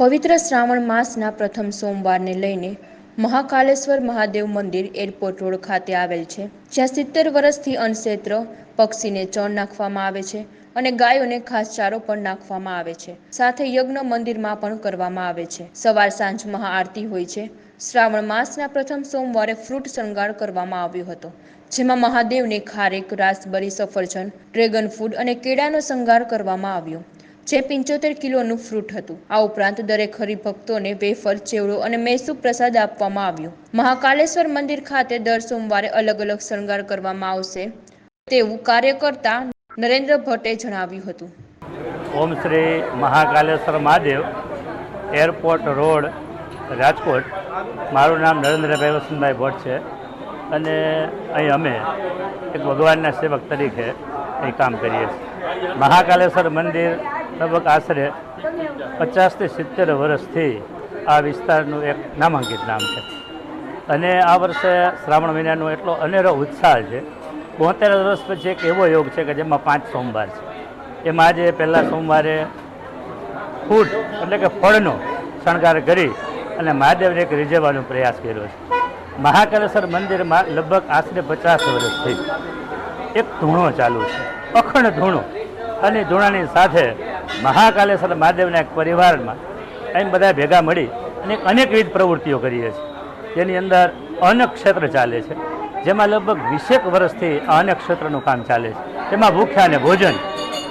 પવિત્ર શ્રાવણ માસના પ્રથમ સોમવારને લઈને મહાકાલેશ્વર મહાદેવ મંદિર એરપોર્ટ રોડ ખાતે આવેલ છે, જ્યાં સિત્તેર વર્ષથી અનક્ષેત્ર પક્ષીને ચણ નાખવામાં આવે છે અને ગાયોને ખાસ ચારો પણ નાખવામાં આવે છે. સાથે યજ્ઞ મંદિરમાં પણ કરવામાં આવે છે. સવાર સાંજ મહાઆરતી હોય છે. શ્રાવણ માસના પ્રથમ સોમવારે ફ્રૂટ શણગાર કરવામાં આવ્યો હતો, જેમાં મહાદેવને ખારેક, રાસબરી, સફરજન, ડ્રેગન ફૂડ અને કેળાનો શણગાર કરવામાં આવ્યો. જે પંચોતેર કિલોનું ફ્રૂટ હતું. આ ઉપરાંત દરેક હરિભક્તોને વેફર ચેવડો અને મૈસૂર પ્રસાદ આપવામાં આવ્યો. મહાકાલેશ્વર મંદિર ખાતે દર સોમવારે અલગ અલગ શણગાર કરવામાં આવશે તેવું કાર્યકર્તા નરેન્દ્ર ભટ્ટે જણાવ્યું હતું. Om Shri Mahakaleshwar Mahadev airport road, Rajkot. મારું નામ નરેન્દ્રભાઈ વસંતભાઈ ભટ્ટ છે અને અહીં અમે એક ભગવાનના સેવક તરીકે અહીં કામ કરીએ છીએ. મહાકાલેશ્વર મંદિર લગભગ આશરે પચાસથી સિત્તેર વર્ષથી આ વિસ્તારનું એક નામાંકિત નામ છે. અને આ વર્ષે શ્રાવણ મહિનાનો એટલો અનેરો ઉત્સાહ છે. બોતેર વર્ષ પછી એક એવો યોગ છે કે જેમાં પાંચ સોમવાર છે. એમાં આજે પહેલાં સોમવારે ફૂડ એટલે કે ફળનો શણગાર કરી અને મહાદેવને એક રીઝવવાનો પ્રયાસ કર્યો છે. મહાકાલેશ્વર મંદિરમાં લગભગ આશરે પચાસ વર્ષથી એક ધૂણો ચાલુ છે. અખંડ ધૂણો અને ધૂણાની સાથે મહાકાલેશ્વર મહાદેવના એક પરિવારમાં અહીં બધા ભેગા મળી અને અનેકવિધ પ્રવૃત્તિઓ કરીએ છીએ. તેની અંદર અન્નક્ષેત્ર ચાલે છે. જેમાં લગભગ વીસેક વર્ષથી આ અન્નક્ષેત્રનું કામ ચાલે છે. તેમાં ભૂખ્યા અને ભોજન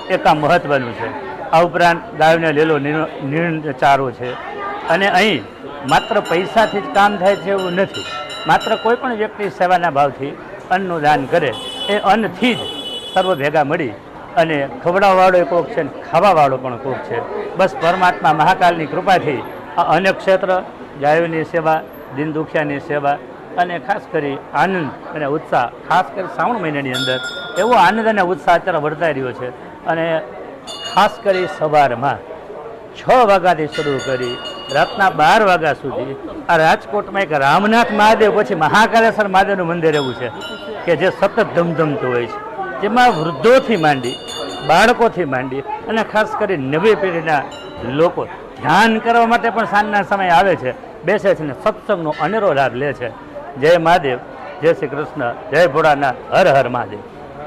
એ કામ મહત્ત્વનું છે. આ ઉપરાંત ગાયોને લેલો નીણ નીણ ચારો છે. અને અહીં માત્ર પૈસાથી જ કામ થાય છે એવું નથી. માત્ર કોઈ પણ વ્યક્તિ સેવાના ભાવથી અન્નનું દાન કરે એ અન્નથી જ સર્વ ભેગા મળી અને ખવડાવવાળો કોક છે ને ખાવાવાળો પણ કોક છે. બસ પરમાત્મા મહાકાલની કૃપાથી આ અન્ય ક્ષેત્ર ગાયોની સેવા, દિન દુખિયાની સેવા અને ખાસ કરી આનંદ અને ઉત્સાહ, ખાસ કરી શ્રાવણ મહિનાની અંદર એવો આનંદ અને ઉત્સાહ અત્યારે વર્તાઈ રહ્યો છે. અને ખાસ કરી સવારમાં છ વાગ્યાથી શરૂ કરી રાતના બાર વાગ્યા સુધી આ રાજકોટમાં એક રામનાથ મહાદેવ, પછી મહાકાલેશ્વર મહાદેવનું મંદિર એવું છે કે જે સતત ધમધમતું હોય છે. જેમાં વૃદ્ધોથી માંડી બાળકોથી માંડી અને ખાસ કરી નવી પેઢીના લોકો. ધ્યાન કરવા માટે પણ સાંજના સમયે આવે છે. બેસે છે ને સત્સંગનો અનેરો લાભ લે છે. જય મહાદેવ. જય શ્રી કૃષ્ણ. જય ભોળાનાથ. હર હર મહાદેવ.